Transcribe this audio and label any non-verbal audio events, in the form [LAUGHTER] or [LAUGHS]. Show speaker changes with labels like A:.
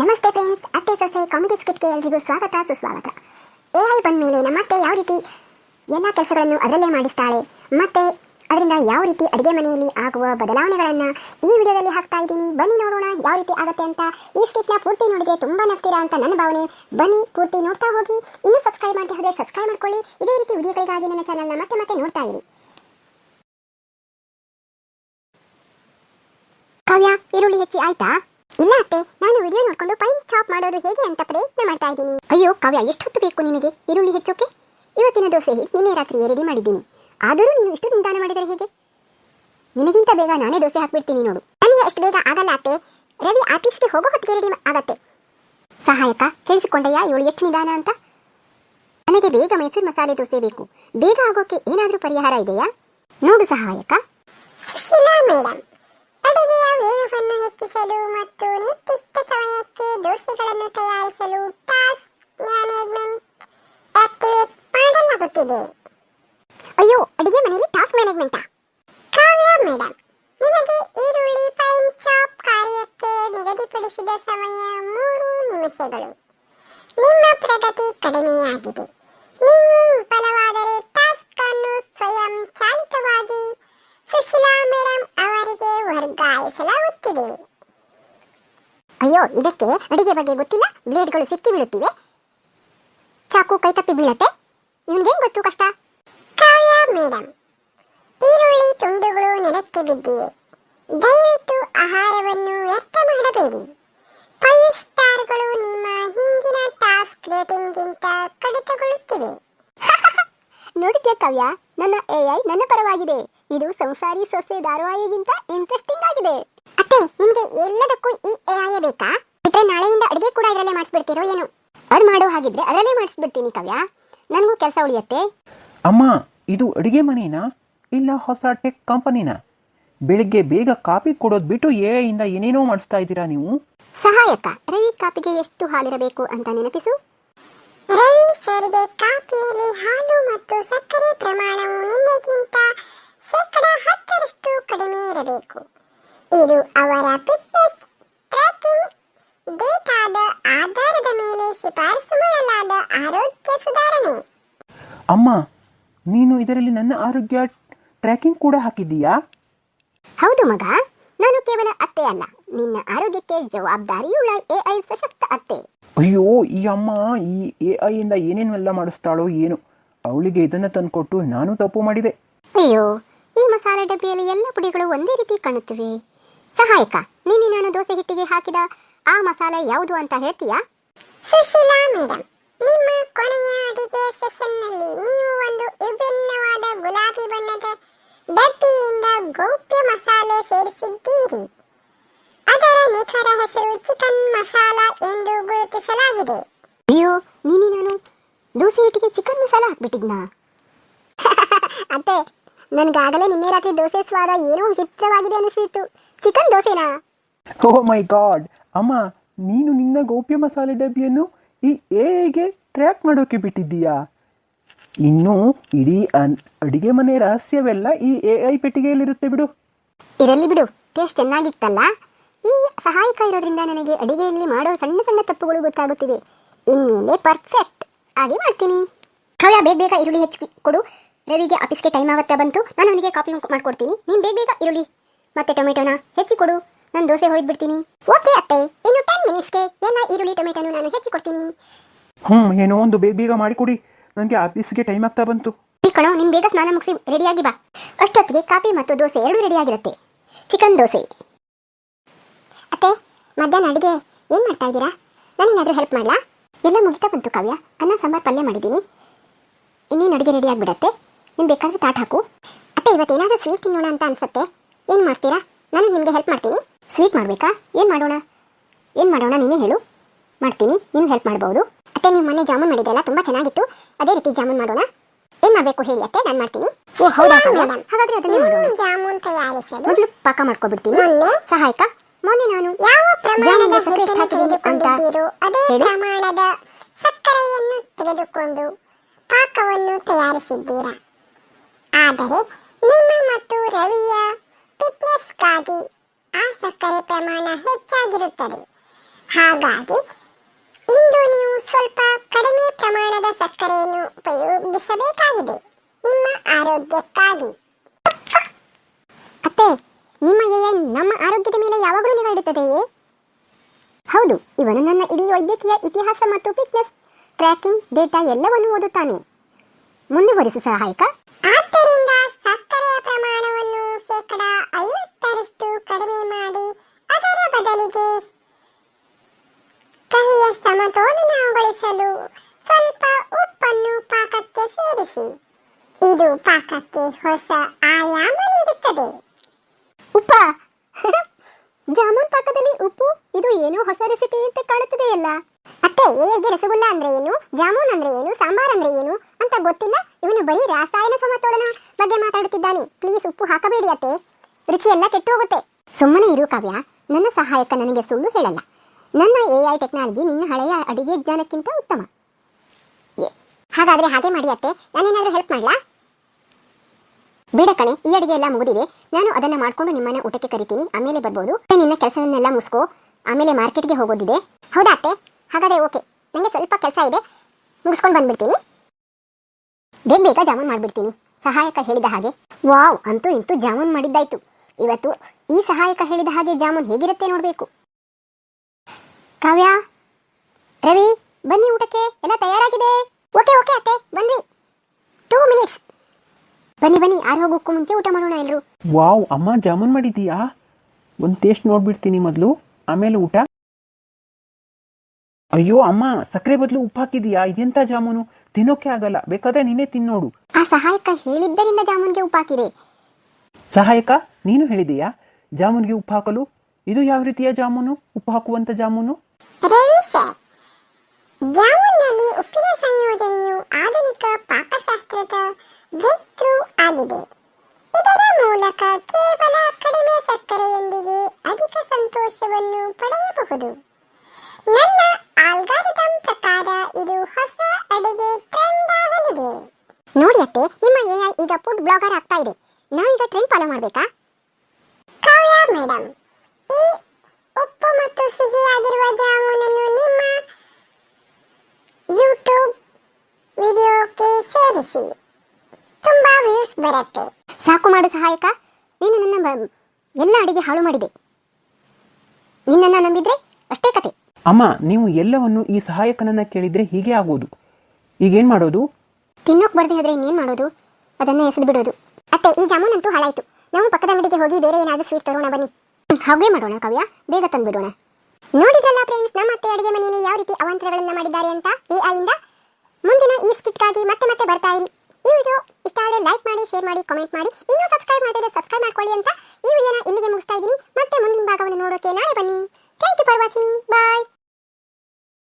A: ನಮಸ್ತೆ ಫ್ರೆಂಡ್ಸ್, ಅತ್ತೆ ಸೊಸೆ, ಕಾಮಿಡಿ ಸ್ಕಿಟ್ಗೆ ಎಲ್ರಿಗೂ ಸ್ವಾಗತ, ಸುಸ್ವಾಗತ. ಎ ಐ ಬಂದ ಮೇಲೆ ನಮ್ಮ ಅತ್ತೆ ಯಾವ ರೀತಿ ಎಲ್ಲ ಕೆಲಸಗಳನ್ನು ಅದರಲ್ಲೇ ಮಾಡಿಸ್ತಾಳೆ, ಮತ್ತೆ ಅದರಿಂದ ಯಾವ ರೀತಿ ಅಡುಗೆ ಮನೆಯಲ್ಲಿ ಆಗುವ ಬದಲಾವಣೆಗಳನ್ನು ಈ ವಿಡಿಯೋದಲ್ಲಿ ಹಾಕ್ತಾ ಇದ್ದೀನಿ. ಬನ್ನಿ ನೋಡೋಣ ಯಾವ ರೀತಿ ಆಗುತ್ತೆ ಅಂತ. ಈ ಸ್ಕಿಟ್ನ ಪೂರ್ತಿ ನೋಡಿದ್ರೆ ತುಂಬಾ ನಗ್ತೀರಾ ಅಂತ ನನ್ನ ಭಾವನೆ. ಬನ್ನಿ, ಪೂರ್ತಿ ನೋಡ್ತಾ ಹೋಗಿ. ಇನ್ನೂ ಸಬ್ಸ್ಕ್ರೈಬ್ ಮಾಡದೆ ಹೋದರೆ ಸಬ್ಸ್ಕ್ರೈಬ್ ಮಾಡ್ಕೊಳ್ಳಿ. ಇದೇ ರೀತಿ ವಿಡಿಯೋಗಳಿಗಾಗಿ ನನ್ನ ಚಾನಲ್ನ ಮತ್ತೆ ಮತ್ತೆ ನೋಡ್ತಾ ಇರಿ. ಕಾವ್ಯ, ಈರುಳ್ಳಿ ಹೆಚ್ಚಿ ಆಯ್ತಾ? ಇಲ್ಲ ಅತ್ತೆ ನಾನು ವಿಡಿಯೋ ನೋಡ್ಕೊಂಡು ಪೈನ್ ಚಾಪ್ ಮಾಡೋದು ಹೇಗೆ ಅಂತ ಪ್ರಯತ್ನ ಮಾಡ್ತಾ ಇದ್ದೀನಿ. ಅಯ್ಯೋ ಕಾವ್ಯ ಎಷ್ಟೊತ್ತು ಬೇಕು ನಿನಗೆ? ಈರುಳ್ಳಿ ಹೆಚ್ಚೋಕೆ ಇವತ್ತಿನ ದೋಸೆ ನಿನ್ನೆ ರಾತ್ರಿ ರೆಡಿ ಮಾಡಿದ್ದೀನಿ. ಆದರೂ ನೀನು ಇಷ್ಟು ನಿಧಾನ ಮಾಡಿದರೆ ಹೇಗೆ? ನಿನಗಿಂತ ಬೇಗ ನಾನೇ ದೋಸೆ ಹಾಕ್ಬಿಡ್ತೀನಿ ನೋಡು. ನನಗೆ ಅಷ್ಟು ಬೇಗ ಆಗಲ್ಲ ಅತ್ತೆ. ರವಿ ಆಫೀಸ್ಗೆ ಹೋಗೋ ಹೊತ್ತಿಗೆ ರೆಡಿ ಆಗತ್ತೆ. ಸಹಾಯಕ ಕೇಳಿಸಿಕೊಂಡಯ್ಯ ಇವಳು ಎಷ್ಟು ನಿಧಾನ ಅಂತ? ನನಗೆ ಬೇಗ ಮೈಸೂರು ಮಸಾಲೆ ದೋಸೆ ಬೇಕು. ಬೇಗ ಆಗೋಕೆ ಏನಾದರೂ ಪರಿಹಾರ ಇದೆಯಾ? ನೋಡು ಸಹಾಯಕ. ಸುಶೀಲಾ ಮೇಡಮ್ ಅಡುಗೆಯ ವೇಗವನ್ನು ಹೆಚ್ಚಿಸಲು ಮತ್ತು ನಿರ್ದಿಷ್ಟ ಸಮಯಕ್ಕೆ ದೋಸೆಗಳನ್ನು ತಯಾರಿಸಲು ಟಾಸ್ಕ್ ಮ್ಯಾನೇಜ್ಮೆಂಟ್ ಆಕ್ಟಿವೇಟ್ ಮಾಡಲಾಗುತ್ತಿದೆ. ಅಯ್ಯೋ, ಅಡುಗೆ ಮನೆಯಲ್ಲಿ ಟಾಸ್ಕ್ ಮ್ಯಾನೇಜ್ಮೆಂಟಾ? ಕಾವ್ಯ ಮೇಡಮ್ ನಿಮಗೆ ಈರುಳ್ಳಿ ಫೈನ್ ಚಾಪ್ ಕಾರ್ಯಕ್ಕೆ ನಿಗದಿಪಡಿಸಿದ ಸಮಯ ಮೂರು ನಿಮಿಷಗಳು. ನಿಮ್ಮ ಪ್ರಗತಿ ಕಡಿಮೆಯಾಗಿದೆ. ಅಯ್ಯೋ ಇದಕ್ಕೆ ಅಡಿಗೆ ಬಗ್ಗೆ ಗೊತ್ತಿಲ್ಲ ಬ್ಲೇಡ್ಗಳು ಸಿಕ್ಕಿ ಬೀಳುತ್ತಿವೆ. ಚಾಕು ಕೈ ತಪ್ಪಿ ಬೀಳತ್ತೆ. ಇವನ್ಗೇನ್ ಗೊತ್ತು ಕಷ್ಟ? ಕಾವ್ಯ ಮೇಡಮ್ ಈರುಳ್ಳಿ ತುಂಡುಗಳು ನೆಲಕ್ಕೆ ಬಿದ್ದಿವೆ. ದಯವಿಟ್ಟು ಆಹಾರವನ್ನು ವ್ಯರ್ಥ ಮಾಡಬೇಡಿ. ಫೈವ್ ಸ್ಟಾರ್ಗಳು ನಿಮ್ಮ ಹಿಂದಿನ ಟಾಸ್ಕ್ ರೇಟಿಂಗ್ಗಿಂತ ಕಡಿತಗೊಳ್ಳುತ್ತಿವೆ. [LAUGHS] ನೋಡಿದ್ಯಾ ಕಾವ್ಯ? ನನ್ನ ಎಐ ನನ್ನ ಪರವಾಗಿದೆ. ಇದು ಸಂಸಾರಿ ಸೊಸೆ ಧಾರಾವಾಹಿಗಿಂತ ಇಂಟ್ರೆಸ್ಟಿಂಗ್ ಆಗಿದೆ. ಅತ್ತೆ ನಿಮ್ಗೆ ಎಲ್ಲದಕ್ಕೂ ಈ ಎಐ ಬೇಕಾ? ಬಿಟ್ರೆ ನಾಳೆಯಿಂದ ಅಡಿಗೆ ಕೂಡ ಇದರಲ್ಲೇ ಮಾಡಿಸ್ಬಿಡ್ತೀರೋ ಏನು? ಅದು ಮಾಡೋ ಹಾಗಿದ್ರೆ ಅದರಲ್ಲೇ ಮಾಡಿಸ್ಬಿಡ್ತೀನಿ ಕವ್ಯ. ನನಗೂ ಕೆಲಸ ಉಳಿಯತ್ತೆ.
B: ಅಮ್ಮ ಇದು ಅಡಿಗೆ ಮನೇನಾ? ಇಲ್ಲ ಹೊಸ ಟೆಕ್ ಕಂಪನಿನ ಬೆಳಿಗ್ಗೆ ಬೇಗ ಕಾಫಿ ಕೊಡೋದು ಬಿಟ್ಟು ಎಐಯಿಂದ ಇಂದ ಏನೇನೋ ಮಾಡಿಸ್ತಾ ಇದ್ದೀರಾ ನೀವು?
A: ಸಹಾಯಕ ರವಿ ಕಾಪಿಗೆ ಎಷ್ಟು ಹಾಲಿರಬೇಕು ಅಂತ ನೆನಪಿಸು? ರವಿ ಸರಿಗೆ ಕಾಫಿಯಲ್ಲಿ ಹಾಲು ಮತ್ತು ಸಕ್ಕರೆ ಪ್ರಮಾಣವು ನಿನ್ನೆಗಿಂತ ಶೇಕಡ ಹತ್ತರಷ್ಟು ಕಡಿಮೆ ಇರಬೇಕು ಇದು ಅವರ ಫಿಟ್ನೆಸ್ ಟ್ರ್ಯಾಕಿಂಗ್ ಡೇಟಾದ ಆಧಾರದ ಮೇಲೆ ಶಿಫಾರಸು ಮಾಡಲಾದ ಆರೋಗ್ಯ ಸುಧಾರಣೆ
B: ಅಮ್ಮ ನೀನು ಇದರಲ್ಲಿ ನನ್ನ ಆರೋಗ್ಯ ಟ್ರ್ಯಾಕಿಂಗ್ ಕೂಡ ಹಾಕಿದ್ದೀಯಾ?
A: ಹೌದು ಮಗ ನಾನು ಕೇವಲ ಅತ್ತೆ ಅಲ್ಲ. ನಿನ್ನ ಆರೋಗ್ಯಕ್ಕೆ ಜವಾಬ್ದಾರಿಯುಳ್ಳ ಎಐ ಸಶಕ್ತ ಅತ್ತೆ.
B: ಅಯ್ಯೋ ಈ ಅಮ್ಮ ಈ ಎ ಇಂದ ಏನೇನೆಲ್ಲ ಮಾಡಿಸ್ತಾಳೋ ಏನು. ಅವಳಿಗೆ ಇದನ್ನ ತಂದುಕೊಟ್ಟು ನಾನು ತಪ್ಪು ಮಾಡಿದೆ.
A: ಅಯ್ಯೋ ಈ ಮಸಾಲೆ ಡಬ್ಬಿಯಲ್ಲಿ ಎಲ್ಲ ಪುಡಿಗಳು ಒಂದೇ ರೀತಿ ಕಾಣುತ್ತಿವೆ. ಸಹಾಯಕ ನಿನ್ನೆ ನಾನು ದೋಸೆ ಹಿಟ್ಟಿಗೆ ಹಾಕಿದ ಆ ಮಸಾಲೆ ಯಾವುದು ಅಂತ ಹೇಳ್ತೀಯಾ? ಸುಶೀಲಾ ಮೇಡಮ್ ನಿಮ್ಮ ಕೊನೆಯ ಅಡಿಗೆ ಸೆಷನ್ನಲ್ಲಿ ನೀವು ಒಂದು ವಿಭಿನ್ನವಾದ ಗುಲಾಬಿ ಬಣ್ಣದ ಡಬ್ಬಿಯಿಂದ ಗೌಪ್ಯ ಮಸಾಲೆ ಸೇರಿಸಿದ್ದೀರಿ. ಅದರ ನಿಖರ ಹೆಸರು ಚಿಕನ್ ಮಸಾಲ ಎಂದು ಗುರುತಿಸಲಾಗಿದೆ. ಅಯ್ಯೋ, ನೀನು ನಾನು ದೋಸೆ ಹಿಟ್ಟಿಗೆ ಚಿಕನ್ ಮಸಾಲ ಹಾಕ್ಬಿಟ್ಟಿದ್ನಾ? [LAUGHS] ಅತ್ತೆ, ನನಗಾಗಲೇ ನಿನ್ನೆ ರಾತ್ರಿ ದೋಸೆ ಸ್ವಾದ ಏನೋ ವಿಚಿತ್ರವಾಗಿದೆ ಅನಿಸಿತು ಚಿಕನ್ ದೋಸೆನಾ?
B: ಓ ಮೈ ಗಾಡ್ ಅಮ್ಮ, ನೀನು ನಿನ್ನ ಗೌಪ್ಯ ಮಸಾಲೆ ಡಬ್ಬಿಯನ್ನು ಈ ಎಗೆ ಟ್ರ್ಯಾಕ್ ಮಾಡೋಕೆ ಬಿಟ್ಟಿದ್ದೀಯಾ? ಇನ್ನು ಇಡೀ ಅಡಿಗೆ ಮನೆ ರಹಸ್ಯವೆಲ್ಲ ಈ ಎ ಐ ಪೆಟ್ಟಿಗೆಯಲ್ಲಿರುತ್ತೆ ಬಿಡು.
A: ಇರಲಿ ಬಿಡು ಟೇಸ್ಟ್ ಚೆನ್ನಾಗಿತ್ತಲ್ಲ? ಈ ಸಹಾಯಕ ಇರೋದ್ರಿಂದ ನನಗೆ ಅಡಿಗೆಯಲ್ಲಿ ಮಾಡೋ ಸಣ್ಣ ಸಣ್ಣ ತಪ್ಪುಗಳು ಗೊತ್ತಾಗುತ್ತಿವೆ. ಇನ್ಮೇಲೆ ಪರ್ಫೆಕ್ಟ್ ಆಗಿ ಮಾಡ್ತೀನಿ. ಕಾವ್ಯ ಬೇಗ ಬೇಗ ಈರುಳ್ಳಿ ಹೆಚ್ಚಿ ಕೊಡು. ರವಿಗೆ ಆಫೀಸ್ಗೆ ಟೈಮ್ ಆಗುತ್ತೆ ಬಂತು. ನಾನು ಅವನಿಗೆ ಕಾಫಿ ಮಾಡ್ಕೊಡ್ತೀನಿ. ನೀನು ಬೇಗ ಬೇಗ ಈರುಳ್ಳಿ. ಮತ್ತೆ ಟೊಮೆಟೊನ ಹೆಚ್ಚಿ ಕೊಡು. ನಾನು ದೋಸೆ ಹೋಯ್ದು ಬಿಡ್ತೀನಿ ಓಕೆ ಅತ್ತೆ ಇನ್ನು ಟೆನ್ ಮಿನಿಟ್ಸ್ಗೆ ಎಲ್ಲ ಈರುಳ್ಳಿ ಟೊಮೆಟೊನು ನಾನು ಹೆಚ್ಚಿ ಕೊಡ್ತೀನಿ.
B: ಹ್ಞೂ ಏನೋ ಒಂದು ಬೇಗ ಬೇಗ ಮಾಡಿಕೊಡಿ ನನಗೆ ಆಫೀಸ್ಗೆ ಟೈಮ್ ಆಗ್ತಾ ಬಂತು.
A: ಕಣೋ ನಿಮ್ಮ ಬೇಗ ಸ್ನಾನ ಮುಗಿಸಿ ರೆಡಿಯಾಗಿ ಬಾ. ಅಷ್ಟೊತ್ತಿಗೆ ಕಾಫಿ ಮತ್ತು ದೋಸೆ ಎರಡೂ ರೆಡಿಯಾಗಿರುತ್ತೆ ಚಿಕನ್ ದೋಸೆ. ಅತ್ತೆ ಮಧ್ಯಾಹ್ನ ಅಡುಗೆ ಏನು ಮಾಡ್ತಾ ಇದ್ದೀರಾ? ನಾನೇನಾದರೂ ಹೆಲ್ಪ್ ಮಾಡಲಾ? ಎಲ್ಲ ಮುಗಿತಾ ಬಂತು ಕಾವ್ಯ. ಅನ್ನ ಸಾಂಬಾರು ಪಲ್ಯ ಮಾಡಿದ್ದೀನಿ. ಇನ್ನೇನು ಅಡುಗೆ ರೆಡಿ ಆಗಿಬಿಡತ್ತೆ? ನಿಮ್ಗೆ ಬೇಕಾದರೂ ತಾಟ್ ಹಾಕು. ಅತ್ತೆ ಇವತ್ತೇನಾದರೂ ಸ್ವೀಟ್ ತಿನ್ನೋಣ ಅಂತ ಅನ್ಸುತ್ತೆ. ಏನು ಮಾಡ್ತೀರಾ? ನಾನು ನಿಮಗೆ ಹೆಲ್ಪ್ ಮಾಡ್ತೀನಿ. ಸ್ವೀಟ್ ಮಾಡಬೇಕಾ? ಏನು ಮಾಡೋಣ? ಏನು ಮಾಡೋಣ ನೀನೇ ಹೇಳು. ಮಾಡ್ತೀನಿ ನೀನು ಹೆಲ್ಪ್ ಮಾಡ್ಬೋದು. ಅತ್ತೆ ನೀವು ಮೊನ್ನೆ ಜಾಮೂನ್ ಮಾಡಿದ್ದೆಲ್ಲ ತುಂಬ ಚೆನ್ನಾಗಿತ್ತು. ಅದೇ ರೀತಿ ಜಾಮೂನ್ ಮಾಡೋಣ. ಏನು ಮಾಡಬೇಕು ಹೇಳಿ ಅತ್ತೆ ನಾನು ಮಾಡ್ತೀನಿ? ಹಾಗಾದ್ರೆ ಅದನ್ನೇ ಮಾಡೋಣ. ಜಾಮೂನ್ ತಯಾರಿಸಲು? ಮೊದಲು ಪಾಕ ಮಾಡ್ಕೊಬಿಡ್ತೀನಿ. ಸಹಾಯಕ? ಮೊನ್ನೆ ನಾನು ಯಾವ ಪ್ರಮಾಣದ ಅದೇ ಪ್ರಮಾಣದ ಸಕ್ಕರೆಯನ್ನು ತೆಗೆದುಕೊಂಡು ಪಾಕವನ್ನು ತಯಾರಿಸಿದ್ದೀರಾ? ಆದರೆ ನಿಮ್ಮ ಮತ್ತು ರವಿಯ ಫಿಟ್ನೆಸ್ಗಾಗಿ ಸಕ್ಕರೆ ಪ್ರಮಾಣ ಹೆಚ್ಚಾಗಿರುತ್ತದೆ.
C: ಹಾಗಾಗಿ ಇಂದು ನೀವು ಸ್ವಲ್ಪ ಕಡಿಮೆ ಪ್ರಮಾಣದ ಸಕ್ಕರೆಯನ್ನು ಉಪಯೋಗಿಸಬೇಕಾಗಿದೆ. ನಿಮ್ಮ ಆರೋಗ್ಯಕ್ಕಾಗಿ.
A: ಅತ್ತೆ, ನಿಮ್ಮ ಎಐ ನಮ್ಮ ಆರೋಗ್ಯದ ಮೇಲೆ ಯಾವಾಗಲೂ ನಿಗಾ ಇಡುತ್ತದೆಯೇ ಹೌದು, ಇವನು ನನ್ನ ಇಡೀ ವೈದ್ಯಕೀಯ ಇತಿಹಾಸ ಮತ್ತು ಫಿಟ್ನೆಸ್ ಟ್ರ್ಯಾಕಿಂಗ್ ಡೇಟಾ ಎಲ್ಲವನ್ನು ಓದುತ್ತಾನೆ. ಮುಂದುವರಿಸು ಸಹಾಯಕ.
C: ಆದ್ದರಿಂದ ಸಕ್ಕರೆಯ ಪ್ರಮಾಣವನ್ನು ಶೇಕಡ ಅದರ ಕಹಿಯ ಸಮತೋಲನಗೊಳಿಸಲು ಸ್ವಲ್ಪ ಉಪ್ಪನ್ನು ಪಾಕಕ್ಕೆ ಸೇರಿಸಿ. ಇದು ಪಾಕಕ್ಕೆ ಹೊಸ ಆಯಾಮ ನೀಡುತ್ತದೆ.
A: ಉಪ್ಪ! [LAUGHS] ಜಾಮೂನ್ ಪಾಕದಲ್ಲಿ ಉಪ್ಪು, ಇದು ಏನೋ ಹೊಸ ರೆಸಿಪಿ ಅಂತ ಕಾಣುತ್ತದೆಯಲ್ಲ. ಅತ್ತೆ, ಹೇಗೆ ರಸಗುಲ್ಲ ಅಂದ್ರೆ ಏನು? ಜಾಮೂನ್ ಅಂದ್ರೆ ಏನು? ಸಾಂಬಾರ್ ಅಂದ್ರೆ ಏನು? ಅಂತ ಗೊತ್ತಿಲ್ಲ? ಇವನು ಬರೀ ರಾಸಾಯನ ಸಮತೋಲನ ಬಗ್ಗೆ ಮಾತಾಡುತ್ತಿದ್ದಾನೆ. ಪ್ಲೀಸ್ ಉಪ್ಪು ಹಾಕಬೇಡಿ ಅತ್ತೆ. ರುಚಿ ಎಲ್ಲ ಕೆಟ್ಟು ಹೋಗುತ್ತೆ. ಸುಮ್ಮನೆ ಇರು ಕಾವ್ಯ. ನನ್ನ ಸಹಾಯಕ ನನಗೆ ಸುಳ್ಳು ಹೇಳಲ್ಲ. ನನ್ನ ಎ ಐ ಟೆಕ್ನಾಲಜಿ ನಿನ್ನ ಹಳೆಯ ಅಡಿಗೆ ಜ್ಞಾನಕ್ಕಿಂತ ಉತ್ತಮ. ಹಾಗಾದ್ರೆ ಹಾಗೆ ಮಾಡಿ ಅತ್ತೆ. ನಾನೇನಾದ್ರೂ ಹೆಲ್ಪ್ ಮಾಡ್ಲಾ? ಬೇಡ ಕಣೆ, ಈ ಅಡಿಗೆ ಎಲ್ಲ ಮುಗಿದಿದೆ. ನಾನು ಅದನ್ನ ಮಾಡ್ಕೊಂಡು ನಿಮ್ಮನ್ನ ಊಟಕ್ಕೆ ಕರಿತೀನಿ. ಆಮೇಲೆ ಬರ್ಬೋದು. ನಿನ್ನ ಕೆಲಸವನ್ನೆಲ್ಲ ಮುಸ್ಕೋ ಆಮೇಲೆ ಮಾರ್ಕೆಟ್ಗೆ ಹೋಗೋದಿದೆ. ಹೌದಾ ಅತ್ತೆ? ಹಾಗಾದ್ರೆ ಓಕೆ. ನನಗೆ ಸ್ವಲ್ಪ ಕೆಲಸ ಇದೆ. ಮುಗಿಸ್ಕೊಂಡು ಬಂದ್ಬಿಡ್ತೀನಿ. ಬೇಗ ಬೇಗ ಜಾಮೂನ್ ಮಾಡ್ಬಿಡ್ತೀನಿ. ಸಹಾಯಕ ಹೇಳಿದ ಹಾಗೆ. ವಾವ್, ಅಂತೂ ಇಂತೂ ಜಾಮೂನ್ ಮಾಡಿದ್ದಾಯ್ತು. ಇವತ್ತು ಈ ಸಹಾಯಕ ಹೇಳಿದ ಹಾಗೆ ಜಾಮೂನ್ ಹೇಗಿರುತ್ತೆ ನೋಡಬೇಕು. ಕಾವ್ಯ ರವಿ ಬನ್ನಿ ಊಟಕ್ಕೆ. ಎಲ್ಲ ತಯಾರಾಗಿದೆ? ಓಕೆ ಓಕೆ ಅತ್ತೆ ಬನ್ನಿ. ಟೂ ಮಿನಿಟ್ಸ್ ಬನ್ನಿ ಬನ್ನಿ ಆರು ಹೋಗೋಕ್ಕೂ ಮುಂಚೆ ಊಟ ಮಾಡೋಣ ಎಲ್ಲರೂ
B: ವಾವ್ ಅಮ್ಮ ಜಾಮೂನ್ ಮಾಡಿದ್ದೀಯಾ? ಒಂದು ಟೇಸ್ಟ್ ನೋಡ್ಬಿಡ್ತೀನಿ ಮೊದಲು. ಆಮೇಲೆ ಊಟ. ಅಯ್ಯೋ ಅಮ್ಮ ಸಕ್ಕರೆ ಬದಲು ಉಪ್ಪು ಹಾಕಿದೀಯಾ ಇದೆಂತ ಜಾಮೂನು? ತಿನ್ನೋಕೆ ಆಗಲ್ಲ. ಬೇಕಾದ್ರೆ ನೀನೇ ತಿನ್ನೋಡು.
A: ಆ ಸಹಾಯಕ ಹೇಳಿದ್ದರಿಂದ ಜಾಮೂನ್ಗೆ ಉಪ್ಪು ಹಾಕಿದೆ.
B: ಸಹಾಯಕ ನೀನು ಹೇಳಿದೀಯಾ ಜಾಮೂನ್ಗೆ ಉಪ್ಪು ಹಾಕಲು? ಇದು ಯಾವ ರೀತಿಯ ಜಾಮೂನು? ಉಪ್ಪು ಹಾಕುವಂತ ಜಾಮೂನು?
C: ಜಾಮೂನ್ನಲ್ಲಿ ಉಪ್ಪಿನ ಸಂಯೋಜನೆಯು ಆಧುನಿಕ ಪಾಕಶಾಸ್ತ್ರದ ಬ್ರೇಕ್ ಥ್ರೂ ಆಗಿದೆ. ಇದರ ಮೂಲಕ ಕೇವಲ ಕಡಿಮೆ ಸಕ್ಕರೆಯೊಂದಿಗೆ ಅಧಿಕ ಸಂತೋಷವನ್ನು ಪಡೆಯಬಹುದು. ನನ್ನ ಆಲ್ಗಾರಿದಮ್ ಪ್ರಕಾರ ಇದು ಹೊಸ ಅಡಿಗೆ ಟ್ರೆಂಡ್ ಆಗಲಿದೆ.
A: ನೋಡಿ ಅತ್ತೆ, ನಿಮ್ಮ ಎಐ ಈಗ ಫುಡ್ ಬ್ಲಾಗರ್ ಆಗ್ತಾ ಇದೆ. ನಾವೀಗ ಟ್ರೆಂಡ್ ಫಾಲೋ ಮಾಡಬೇಕಾ
C: ಕಾವ್ಯ ಮೇಡಮ್ ಈ ಉಪ್ಪು ಮತ್ತು ಸಿಹಿಯಾಗಿರುವ ಜಾಮೂನನ್ನು ನಿಮ್ಮ ಯೂಟ್ಯೂಬ್ ವಿಡಿಯೋಕ್ಕೆ ಸೇರಿಸಿ ತುಂಬಾ ವ್ಯೂಸ್ ಬರುತ್ತೆ
A: ಸಾಕು ಮಾಡು ಸಹಾಯಕ. ನೀನು ನನ್ನ ಎಲ್ಲ ಅಡಿಗೆ ಹಾಳು ಮಾಡಿದೆ. ನಿನ್ನನ್ನ ನಂಬಿದ್ರೆ ಅಷ್ಟೇ ಕತೆ.
B: ಅಮ್ಮ ನೀವು ಎಲ್ಲವನ್ನು ಈ ಸಹಾಯಕನನ್ನ ಕೇಳಿದ್ರೆ ಹೀಗೆ ಆಗೋದು. ಈಗೇನ್ ಮಾಡೋದು?
A: ತಿನ್ನೋಕ್ ಬರ್ದೆ ಆದ್ರೆ ಇನ್ನೇನ್ ಮಾಡೋದು? ಅದನ್ನ ಎಸೆದು ಬಿಡೋದು. ಅತ್ತೆ ಈ ಜಾಮೂನ್ ಅಂತೂ ಹಾಳಾಯ್ತು. ನಾವು ಪಕ್ಕದ ಅಂಗಡಿಗೆ ಹೋಗಿ ಬೇರೆ ಏನಾದ್ರೂ ಸ್ವೀಟ್ ತರೋಣ ಬನ್ನಿ. ಹಾಗೆ ಮಾಡೋಣ ಕವ್ಯ. ಬೇಗ ತಂದ್ಬಿಡೋಣ. ನೋಡಿದ್ರಲ್ಲ ಫ್ರೆಂಡ್ಸ್ ನಮ್ಮ ಅತ್ತೆ ಅಡಿಗೆ ಮನೆಯಲ್ಲಿ ಯಾವ ರೀತಿ ಅವಾಂತರಗಳನ್ನ ಮಾಡಿದ್ದಾರೆ ಅಂತ? ಎಐ ಇಂದ? ಮುಂದಿನ ಈ ಸ್ಕಿಟ್ಗಾಗಿ ಮತ್ತೆ ಮತ್ತೆ ಬರ್ತಾ ಇರಿ. ಈ ವಿಡಿಯೋ ಇಷ್ಟ ಆದರೆ ಲೈಕ್ ಮಾಡಿ ಶೇರ್ ಮಾಡಿ ಕಾಮೆಂಟ್ ಮಾಡಿ. ಇನ್ನೂ ಸಬ್ಸ್ಕ್ರೈಬ್ ಮಾಡಿದ್ರೆ ಸಬ್ಸ್ಕ್ರೈಬ್ ಮಾಡ್ಕೊಳ್ಳಿ ಅಂತ ಈ ವಿಡಿಯೋನ ಇಲ್ಲಿಗೆ ಮುಗಿಸ್ತಾ ಇದ್ದೀನಿ. ಮತ್ತೆ ಮುಂದಿನ ಭಾಗವನ್ನು ನೋಡೋಕೆ ನಾಳೆ ಬನ್ನಿ. Thank you for watching bye